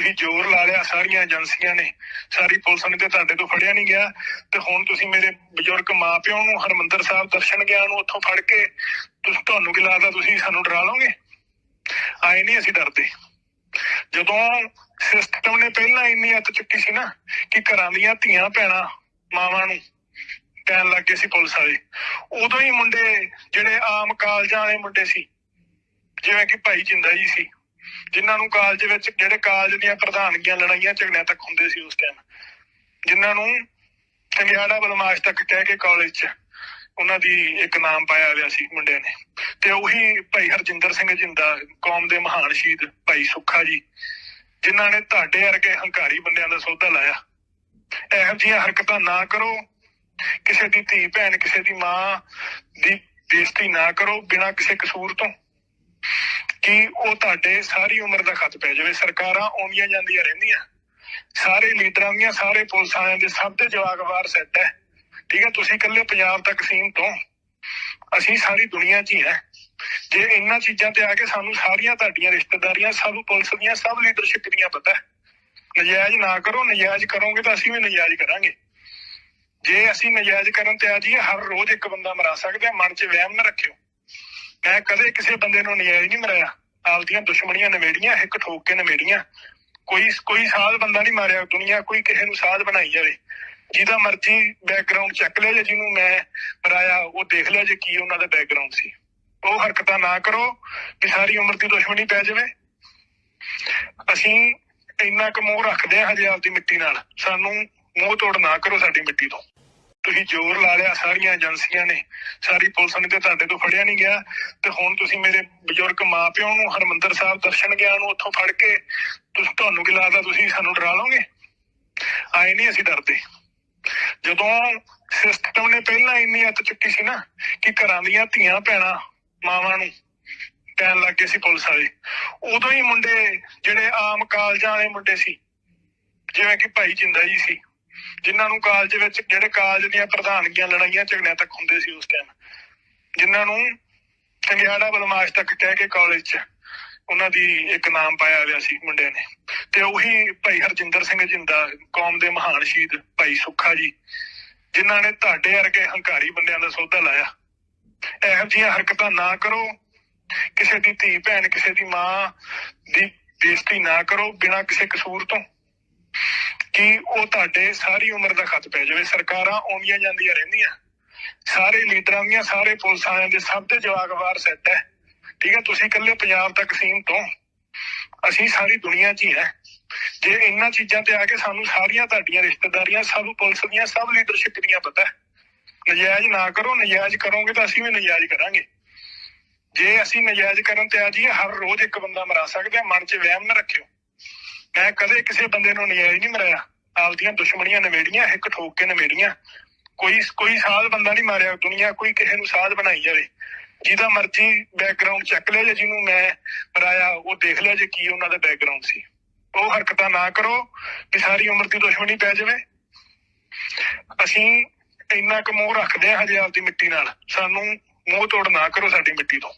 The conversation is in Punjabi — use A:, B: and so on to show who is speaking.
A: ਤੁਸੀਂ ਜ਼ੋਰ ਲਾ ਲਿਆ, ਸਾਰੀਆਂ ਏਜੰਸੀਆਂ ਨੇ, ਸਾਰੀ ਪੁਲਿਸ ਨੇ ਤੇ ਤੁਹਾਡੇ ਤੋਂ ਫੜਿਆ ਨਹੀਂ ਗਿਆ। ਤੇ ਹੁਣ ਤੁਸੀਂ ਮੇਰੇ ਬਜ਼ੁਰਗ ਮਾਪਿਓ ਨੂੰ, ਹਰਮੰਦਰ ਸਾਹਿਬ ਦਰਸ਼ਨ ਗਿਆ ਨੂੰ ਉੱਥੋਂ ਫੜ ਕੇ, ਤੁਸੀਂ ਤੁਹਾਨੂੰ ਕੀ ਲੱਗਦਾ ਤੁਸੀਂ ਸਾਨੂੰ ਡਰਾ ਲਓਗੇ? ਆਏ ਨਹੀਂ ਅਸੀਂ ਡਰਦੇ। ਜਦੋਂ ਸਿਸਟਮ ਨੇ ਪਹਿਲਾਂ ਇੰਨੀ ਅੱਤ ਚੁੱਕੀ ਸੀ ਨਾ, ਕਿ ਘਰਾਂ ਦੀਆਂ ਧੀਆਂ ਭੈਣਾਂ ਮਾਵਾਂ ਨੂੰ ਕਹਿਣ ਲੱਗੇ ਸੀ ਪੁਲਿਸ ਵਾਲੇ, ਉਦੋਂ ਹੀ ਮੁੰਡੇ ਜਿਹੜੇ ਆਮ ਕਾਲਜਾਂ ਵਾਲੇ ਮੁੰਡੇ ਸੀ, ਜਿਵੇਂ ਕਿ ਭਾਈ ਜਿੰਦਾ ਜੀ ਸੀ ਜਿਨ੍ਹਾਂ ਨੂੰ ਕਾਲਜ ਵਿੱਚ, ਜਿਹੜੇ ਕਾਲਜ ਦੀਆਂ ਪ੍ਰਧਾਨਗੀਆਂ ਲੜਾਈਆਂ ਝਗੜਿਆਂ ਤੱਕ ਹੁੰਦੇ ਸੀ ਉਸ ਟਾਈਮ ਜਿਨ੍ਹਾਂ ਨੂੰ ਚੰਗਿਆੜਾ ਬਦਮਾਸ਼ ਤੱਕ ਕਹਿ ਕੇ ਕਾਲਜ 'ਚ ਉਹਨਾਂ ਦੀ ਇੱਕ ਨਾਮ ਪਾਇਆ ਹੋਇਆ ਸੀ ਮੁੰਡਿਆਂ ਨੇ। ਤੇ ਉਹੀ ਭਾਈ ਹਰਜਿੰਦਰ ਸਿੰਘ ਜਿੰਦਾ, ਕੌਮ ਦੇ ਮਹਾਨ ਸ਼ਹੀਦ ਭਾਈ ਸੁੱਖਾ ਜੀ, ਜਿਨ੍ਹਾਂ ਨੇ ਤੁਹਾਡੇ ਵਰਗੇ ਹੰਕਾਰੀ ਬੰਦਿਆਂ ਦਾ ਸੌਦਾ ਲਾਇਆ। ਇਹੋ ਜਿਹੀਆਂ ਹਰਕਤਾਂ ਨਾ ਕਰੋ। ਕਿਸੇ ਦੀ ਧੀ ਭੈਣ, ਕਿਸੇ ਦੀ ਮਾਂ ਦੀ ਬੇਇੱਜ਼ਤੀ ਨਾ ਕਰੋ ਬਿਨਾਂ ਕਿਸੇ ਕਸੂਰ ਤੋਂ। ਕਿ ਉਹ ਤੁਹਾਡੇ ਸਾਰੀ ਉਮਰ ਦਾ ਖਤ ਪੈ ਜਾਵੇ। ਸਰਕਾਰਾਂ ਆਉਂਦੀਆਂ ਜਾਂਦੀਆਂ ਰਹਿੰਦੀਆਂ। ਸਾਰੇ ਲੀਡਰਾਂ ਦੀਆਂ ਸਾਰੇ ਪੁਲਿਸ ਵਾਲਿਆਂ ਦੇ ਸਭ ਦੇ ਜਵਾਗਵਾਰ ਸੈੱਟ ਹੈ। ਠੀਕ ਹੈ, ਤੁਸੀਂ ਇਕੱਲੇ ਪੰਜਾਬ ਤੱਕ ਸੀਮਤ ਹੋ। ਅਸੀਂ ਸਾਰੀ ਦੁਨੀਆ 'ਚ ਹੀ ਹੈ। ਜੇ ਇਹਨਾਂ ਚੀਜ਼ਾਂ ਤੇ ਆ ਕੇ ਸਾਨੂੰ ਸਾਰੀਆਂ ਤੁਹਾਡੀਆਂ ਰਿਸ਼ਤੇਦਾਰੀਆਂ, ਸਭ ਪੁਲਿਸ ਦੀਆਂ, ਸਭ ਲੀਡਰਸ਼ਿਪ ਦੀਆਂ ਪਤਾ ਹੈ। ਨਜਾਇਜ਼ ਨਾ ਕਰੋ, ਨਜਾਇਜ਼ ਕਰੋਗੇ ਤਾਂ ਅਸੀਂ ਵੀ ਨਜਾਇਜ਼ ਕਰਾਂਗੇ। ਜੇ ਅਸੀਂ ਨਜਾਇਜ਼ ਕਰਨ ਤੇ ਆ ਜਾਈਏ ਹਰ ਰੋਜ਼ ਇੱਕ ਬੰਦਾ ਮਰਾ ਸਕਦੇ ਹਾਂ, ਮਨ 'ਚ ਵਹਿਮ ਨਾ ਰੱਖਿਓ। ਮੈਂ ਕਦੇ ਕਿਸੇ ਬੰਦੇ ਨੂੰ ਨਜਾਇਜ਼ ਨਹੀਂ ਮਰਾਇਆ। ਆਪਦੀਆਂ ਦੁਸ਼ਮਣੀਆਂ ਨਿਮੇੜੀਆਂ ਇੱਕ ਠੋਕ ਕੇ ਨਿਮੇੜੀਆਂ ਕੋਈ ਕੋਈ ਸਾਧ ਬੰਦਾ ਨਹੀਂ ਮਾਰਿਆ ਦੁਨੀਆ, ਕੋਈ ਕਿਸੇ ਨੂੰ ਸਾਧ ਬਣਾਈ ਜਾਵੇ। ਜਿਹਦਾ ਮਰਜ਼ੀ ਬੈਕਗ੍ਰਾਉਂਡ ਚੱਕ ਲਿਆ ਜੇ ਜਿਹਨੂੰ ਮੈਂ ਮਰਾਇਆ, ਉਹ ਦੇਖ ਲਿਆ ਜੇ ਕੀ ਉਹਨਾਂ ਦਾ ਬੈਕਗ੍ਰਾਉਂਡ ਸੀ। ਉਹ ਹਰਕਤਾਂ ਨਾ ਕਰੋ ਕਿ ਸਾਰੀ ਉਮਰ ਦੀ ਦੁਸ਼ਮਣੀ ਪੈ ਜਾਵੇ। ਅਸੀਂ ਇੰਨਾ ਕੁ ਮੋਹ ਰੱਖਦੇ ਹਾਂ ਹਜੇ ਆਪਦੀ ਮਿੱਟੀ ਨਾਲ। ਸਾਨੂੰ ਮੋਹ ਤੋੜ ਨਾ ਕਰੋ ਸਾਡੀ ਮਿੱਟੀ ਤੋਂ। ਤੁਸੀਂ ਜ਼ੋਰ ਲਾ ਲਿਆ, ਸਾਰੀਆਂ ਏਜੰਸੀਆਂ ਨੇ। ਸਾਰੀ ਪੁਲਿਸ ਨੇ ਤੇ ਤੁਹਾਡੇ ਤੋਂ ਫੜਿਆ ਨਹੀਂ ਗਿਆ। ਤੇ ਹੁਣ ਤੁਸੀਂ ਮੇਰੇ ਬਜ਼ੁਰਗ ਮਾਪਿਓ ਨੂੰ, ਹਰਮੰਦਰ ਸਾਹਿਬ ਦਰਸ਼ਨ ਗਿਆ ਨੂੰ ਉੱਥੋਂ ਫੜ ਕੇ, ਤੁਸੀਂ, ਤੁਹਾਨੂੰ ਕੀ ਲੱਗਦਾ ਤੁਸੀਂ ਸਾਨੂੰ ਡਰਾ ਲਓਗੇ? ਆਏ ਨਹੀਂ ਅਸੀਂ ਡਰਦੇ। ਜਦੋਂ ਸਿਸਟਮ ਨੇ ਪਹਿਲਾਂ ਇੰਨੀ ਅੱਤ ਚੁੱਕੀ ਸੀ ਨਾ, ਕਿ ਘਰਾਂ ਦੀਆਂ ਧੀਆਂ ਭੈਣਾਂ ਮਾਵਾਂ ਨੂੰ ਕਹਿਣ ਲੱਗੇ ਸੀ ਪੁਲਿਸ ਵਾਲੇ। ਉਦੋਂ ਹੀ ਮੁੰਡੇ ਜਿਹੜੇ ਆਮ ਕਾਲਜਾਂ ਵਾਲੇ ਮੁੰਡੇ ਸੀ, ਜਿਵੇਂ ਕਿ ਭਾਈ ਜਿੰਦਾ ਜੀ ਸੀ ਜਿਨ੍ਹਾਂ ਨੂੰ ਕਾਲਜ ਵਿੱਚ, ਜਿਹੜੇ ਕਾਲਜ ਦੀਆਂ ਪ੍ਰਧਾਨਗੀਆਂ ਲੜਾਈਆਂ ਝਗੜਿਆਂ ਤੱਕ ਹੁੰਦੇ ਸੀ ਉਸ ਟਾਈਮ ਜਿਨ੍ਹਾਂ ਨੂੰ ਚੰਗਿਆੜਾ ਬਦਮਾਸ਼ ਤੱਕ ਕਹਿ ਕੇ ਕਾਲਜ 'ਚ ਉਹਨਾਂ ਦੀ ਇੱਕ ਨਾਮ ਪਾਇਆ ਹੋਇਆ ਸੀ ਮੁੰਡਿਆਂ ਨੇ। ਤੇ ਉਹੀ ਭਾਈ ਹਰਜਿੰਦਰ ਸਿੰਘ ਜਿੰਦਾ, ਕੌਮ ਦੇ ਮਹਾਨ ਸ਼ਹੀਦ ਭਾਈ ਸੁੱਖਾ ਜੀ, ਜਿਨ੍ਹਾਂ ਨੇ ਤੁਹਾਡੇ ਵਰਗੇ ਹੰਕਾਰੀ ਬੰਦਿਆਂ ਦਾ ਸੌਦਾ ਲਾਇਆ। ਇਹੋ ਜਿਹੀਆਂ ਹਰਕਤਾਂ ਨਾ ਕਰੋ। ਕਿਸੇ ਦੀ ਧੀ ਭੈਣ, ਕਿਸੇ ਦੀ ਮਾਂ ਦੀ ਬੇਇੱਜ਼ਤੀ ਨਾ ਕਰੋ ਬਿਨਾਂ ਕਿਸੇ ਕਸੂਰ ਤੋਂ। ਕਿ ਉਹ ਤੁਹਾਡੇ ਸਾਰੀ ਉਮਰ ਦਾ ਖਤ ਪੈ ਜਾਵੇ। ਸਰਕਾਰਾਂ ਆਉਂਦੀਆਂ ਜਾਂਦੀਆਂ ਰਹਿੰਦੀਆਂ। ਸਾਰੇ ਲੀਡਰਾਂ ਦੀਆਂ, ਸਾਰੇ ਪੁਲਿਸ ਵਾਲਿਆਂ ਦੇ ਸਭ ਦੇ ਜਵਾਗਵਾਰ ਸੈੱਟ ਹੈ। ਠੀਕ ਹੈ, ਤੁਸੀਂ ਇਕੱਲੇ ਪੰਜਾਬ ਤੱਕ ਸੀਮ ਹੋ। ਅਸੀਂ ਸਾਰੀ ਦੁਨੀਆ 'ਚ ਹੀ ਹੈ। ਜੇ ਇਹਨਾਂ ਚੀਜ਼ਾਂ ਤੇ ਆ ਕੇ ਸਾਨੂੰ ਸਾਰੀਆਂ ਤੁਹਾਡੀਆਂ ਰਿਸ਼ਤੇਦਾਰੀਆਂ, ਸਭ ਪੁਲਿਸ ਦੀਆਂ, ਸਭ ਲੀਡਰਸ਼ਿਪ ਦੀਆਂ ਪਤਾ ਹੈ। ਨਜਾਇਜ਼ ਨਾ ਕਰੋ, ਨਜਾਇਜ਼ ਕਰੋਗੇ ਤਾਂ ਅਸੀਂ ਵੀ ਨਜਾਇਜ਼ ਕਰਾਂਗੇ। ਜੇ ਅਸੀਂ ਨਜਾਇਜ਼ ਕਰਨ ਤੇ ਆ ਜੀ, ਹਰ ਰੋਜ਼ ਇੱਕ ਬੰਦਾ ਮਰਾ ਸਕਦੇ ਹਾਂ। ਮਨ 'ਚ ਵਹਿਮ ਨਾ ਰੱਖਿਓ। ਮੈਂ ਕਦੇ ਕਿਸੇ ਬੰਦੇ ਨੂੰ ਨਜਾਇਜ਼ ਨਹੀਂ ਮਰਾਇਆ। ਆਪਦੀਆਂ ਦੁਸ਼ਮਣੀਆਂ ਨਿਮੇੜੀਆਂ ਇੱਕ ਠੋਕ ਕੇ ਨਿਮੇੜੀਆਂ ਕੋਈ ਕੋਈ ਸਾਧ ਬੰਦਾ ਨਹੀਂ ਮਾਰਿਆ ਦੁਨੀਆ, ਕੋਈ ਕਿਸੇ ਨੂੰ ਸਾਧ ਬਣਾਈ ਜਾਵੇ। ਜਿਹਦਾ ਮਰਜ਼ੀ ਬੈਕਗ੍ਰਾਉਂਡ ਚੱਕ ਲਿਆ ਜੇ, ਜਿਹਨੂੰ ਮੈਂ ਮਰਾਇਆ, ਉਹ ਦੇਖ ਲਿਆ ਜੇ ਕੀ ਉਹਨਾਂ ਦਾ ਬੈਕਗ੍ਰਾਉਂਡ ਸੀ। ਉਹ ਹਰਕਤਾਂ ਨਾ ਕਰੋ ਕਿ ਸਾਰੀ ਉਮਰ ਦੀ ਦੁਸ਼ਮਣੀ ਪੈ ਜਾਵੇ। ਅਸੀਂ ਇੰਨਾ ਕੁ ਮੋਹ ਰੱਖਦੇ ਹਾਂ ਹਜੇ ਆਪਦੀ ਮਿੱਟੀ ਨਾਲ। ਸਾਨੂੰ ਮੋਹ ਤੋੜ ਨਾ ਕਰੋ ਸਾਡੀ ਮਿੱਟੀ ਤੋਂ।